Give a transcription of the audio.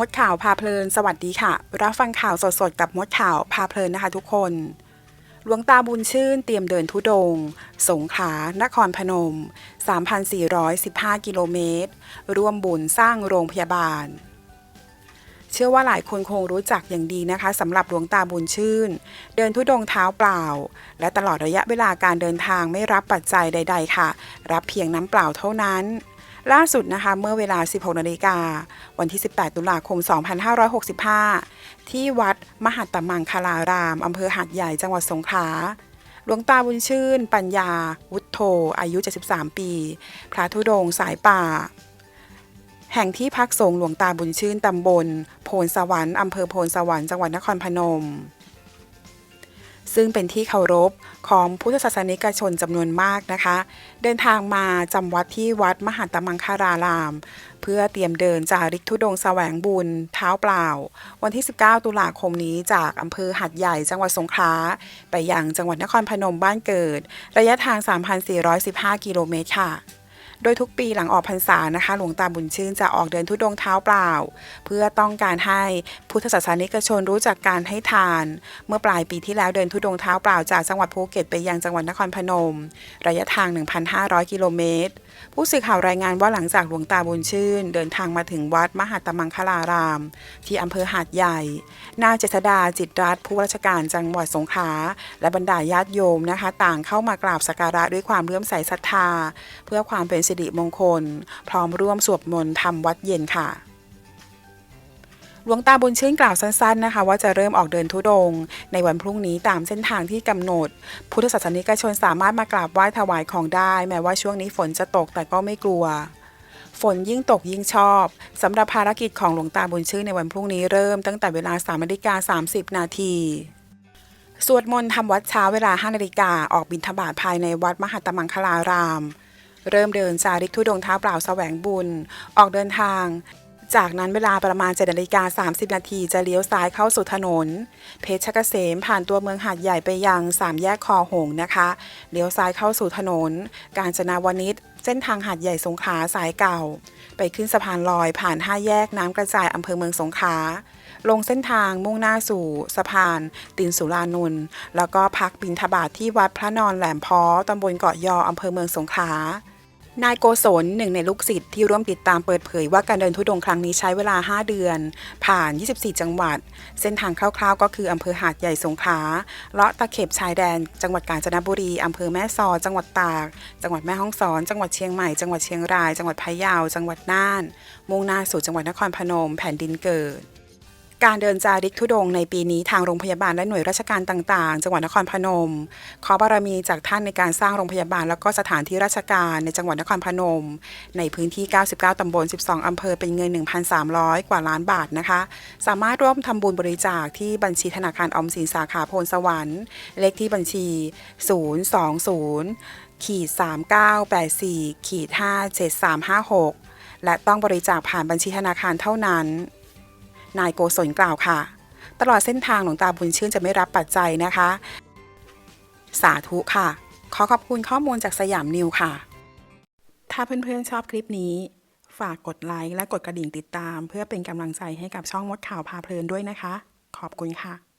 มดข่าวพาเพลิน สวัสดีค่ะ รับฟังข่าวสดๆ กับมดข่าวพาเพลินนะคะทุกคน หลวงตาบุญชื่นเตรียมเดินทุดง สงขลานครพนม 3,415 กิโลเมตร ร่วมบุญสร้างโรงพยาบาล เชื่อว่าหลายคนคงรู้จักอย่างดีนะคะสำหรับหลวงตาบุญชื่น เดินทุดงเท้าเปล่า และตลอดระยะเวลาการเดินทางไม่รับปัจจัยใด ๆ ค่ะ รับเพียงน้ำเปล่าเท่านั้น ล่าสุดนะคะเมื่อเวลา 16นาฬิกาวันที่ 18 ตุลาคม 2565 ที่วัดมหัตตมังคลารามอำเภอหาดใหญ่จังหวัดสงขลาหลวงตาบุญชื่น ปัญญา วุฒโธอายุ 73 ปี พระธุดงสายป่า แห่งที่พักสงฆ์หลวงตาบุญชื่นตำบล โพนสวรรค์อำเภอโพนสวรรค์จังหวัดนครพนม ซึ่งเป็นที่เคารพของพุทธศาสนิกชนจำนวนมากนะคะ เดินทางมาจำวัดที่วัดมหันตมังคาราราม เพื่อเตรียมเดินจาริกธุดงแสวงบุญเท้าเปล่า วันที่ 19 ตุลาคมนี้จากอำเภอหัดใหญ่จังหวัดสงขลาไปยังจังหวัดนครพนมบ้านเกิด ระยะทาง 3,415 กิโลเมตรค่ะ โดยทุกปีหลังออกพรรษานะคะ หลวงตาบุญชื่นจะออกเดินทุดงค์เท้าเปล่า เพื่อต้องการให้พุทธศาสนิกชนรู้จักการให้ทาน เมื่อปลายปีที่แล้วเดินทุดงค์เท้าเปล่าจากจังหวัดภูเก็ตไปยังจังหวัดนครพนม ระยะทาง 1,500 กิโลเมตรผู้สื่อข่าวรายงานว่าหลังจากหลวงตาบุญชื่น เดินทางมาถึงวัดมหาตมังคลาราม ที่อำเภอหาดใหญ่ นางเจษดาจิตรรัตน์ผู้ว่าราชการจังหวัดสงขลาและบรรดาญาติโยมนะคะ ต่างเข้ามากราบสักการะด้วยความเลื่อมใสศรัทธา เพื่อความเป็นสิริมงคล พร้อมร่วมสวดมนต์ทำวัดเย็นค่ะ หลวงตาบุญชื่นกล่าวสั้นๆนะคะ ว่าจะเริ่มออกเดินทุดง ในวันพรุ่งนี้ตามเส้นทางที่กำหนด พุทธศาสนิกชนสามารถมากราบไหว้ถวายของได้ แม้ว่าช่วงนี้ฝนจะตกแต่ก็ไม่กลัว ฝนยิ่งตกยิ่งชอบสำหรับภารกิจของหลวงตาบุญชื่นในวันพรุ่งนี้เริ่มตั้งแต่เวลา3นาฬิกา30 นาทีสวดมนต์ทำวัดเช้าเวลา5นาฬิกาออกบิณฑบาตภายในวัดมหัตมังคลาราม เริ่มเดินจาริกธุดงเท้าเปล่าแสวงบุญ ออกเดินทาง จากนั้นเวลาประมาณ7นาฬิกา30 นาทีจะเลี้ยวซ้ายเข้าสู่ถนน เพชรเกษมผ่านตัวเมืองหาดใหญ่ไปยังสามแยกคอหงส์นะคะ เลี้ยวซ้ายเข้าสู่ถนน กาญจนาวนิชเส้นทางหาดใหญ่สงขลาสายเก่า ไปขึ้นสะพานลอยผ่าน5แยกน้ำกระจายอำเภอเมืองสงขลาลงเส้นทางมุ่งหน้าสู่สะพานตินสุรานนท์แล้วก็พักบินทบาทที่วัดพระนอนแหลมพอตำบลเกาะยออำเภอเมืองสงขลา นายโกศลหนึ่งในลูกศิษย์ที่ร่วมติดตามเปิดเผยว่าการเดินทุดงครั้งนี้ใช้เวลา 5 เดือน ผ่าน 24 จังหวัด เส้นทางคร่าวๆ ก็คืออำเภอหาดใหญ่สงขลาเลาะตะเข็บชายแดน จังหวัดกาญจนบุรีอำเภอแม่สอดจังหวัดตาก จังหวัดแม่ฮ่องสอน จังหวัดเชียงใหม่ จังหวัดเชียงราย จังหวัดพะเยา จังหวัดน่าน มุ่งหน้าสู่จังหวัดนครพนม แผ่นดินเกิด การเดินจาริกธุดงในปีนี้ทางโรงพยาบาลและหน่วยราชการต่างๆ จังหวัดนครพนม ขอบารมีจากท่านในการสร้างโรงพยาบาล แล้วก็สถานที่ราชการในจังหวัดนครพนม ในพื้นที่ 99 ตำบล 12 อำเภอเป็นเงิน 1,300 กว่าล้านบาทนะคะ สามารถร่วมทำบุญบริจาคที่บัญชีธนาคารออมสินสาขาโพนสวรรค์ เลขที่บัญชี 020ขีด3984ขีด57356 และต้องบริจาคผ่านบัญชีธนาคารเท่านั้น นายโกศลกล่าวค่ะ ตลอดเส้นทางหลวงตาบุญชื่นจะไม่รับปัจจัยนะคะ สาธุค่ะ ขอขอบคุณข้อมูลจากสยามนิวค่ะ ถ้าเพื่อนๆชอบคลิปนี้ ฝากกดไลค์และกดกระดิ่งติดตาม เพื่อเป็นกำลังใจให้กับช่องมดข่าวพาเพลินด้วยนะคะ ขอบคุณค่ะ